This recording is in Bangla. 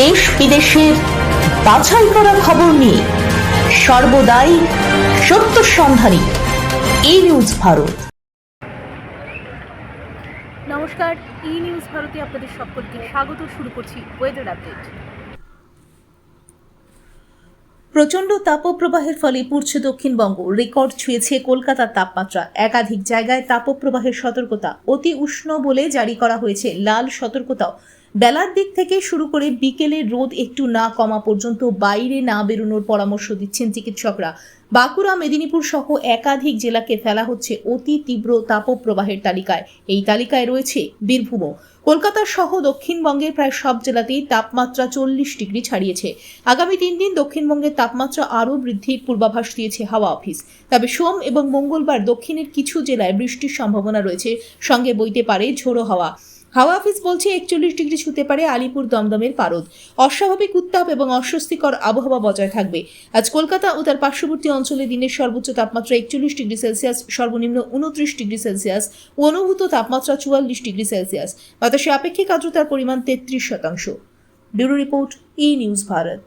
দেশ বিদেশের বাছাই করা খবর নিয়ে সর্বদাই সত্য সন্ধানী এই নিউজ ভারত। নমস্কার ই নিউজ ভারতে আপনাদের সকলকে স্বাগত শুরু করছি ওয়েদার আপডেট প্রচণ্ড তাপপ্রবাহের ফলে পুড়ছে দক্ষিণবঙ্গ। রেকর্ড ছুঁয়েছে কলকাতার তাপমাত্রা। একাধিক জায়গায় তাপপ্রবাহের সতর্কতা অতি উষ্ণ বলে জারি করা হয়েছে। লাল সতর্কতাও বেলার দিক থেকে শুরু করে বিকেলে রোদ একটু না কমা পর্যন্ত বাইরে না বেরোনোর পরামর্শ দিচ্ছেন চিকিৎসকরা। বাঁকুড়া, মেদিনীপুর সহ একাধিক জেলাকে ফেলা হচ্ছে অতি তীব্র তাপপ্রবাহের তালিকায়। এই তালিকায় রয়েছে বীরভূমও কলকাতা সহ দক্ষিণবঙ্গের প্রায় সব জেলাতেই তাপমাত্রা চল্লিশ ডিগ্রি ছাড়িয়েছে। আগামী তিন দিন দক্ষিণবঙ্গের তাপমাত্রা আরও বৃদ্ধির পূর্বাভাস দিয়েছে হাওয়া অফিস। তবে সোম এবং মঙ্গলবার দক্ষিণের কিছু জেলায় বৃষ্টির সম্ভাবনা রয়েছে। সঙ্গে বইতে পারে ঝোড়ো হাওয়া। হাওয়া অফিস বলছে একচল্লিশ ডিগ্রি ছুতে পারে আলিপুর দমদমের পারদ। অস্বাভাবিক উত্তাপ এবং অস্বস্তিকর আবহাওয়া বজায় থাকবে। আজ কলকাতা ও তার পার্শ্ববর্তী অঞ্চলে দিনের সর্বোচ্চ তাপমাত্রা একচল্লিশ ডিগ্রি সেলসিয়াস, সর্বনিম্ন উনত্রিশ ডিগ্রি সেলসিয়াস ও অনুভূত তাপমাত্রা চুয়াল্লিশ ডিগ্রি সেলসিয়াস। বাতাসে আপেক্ষিক আর্দ্রতার পরিমাণ তেত্রিশ শতাংশ। Bureau report E News Bharat.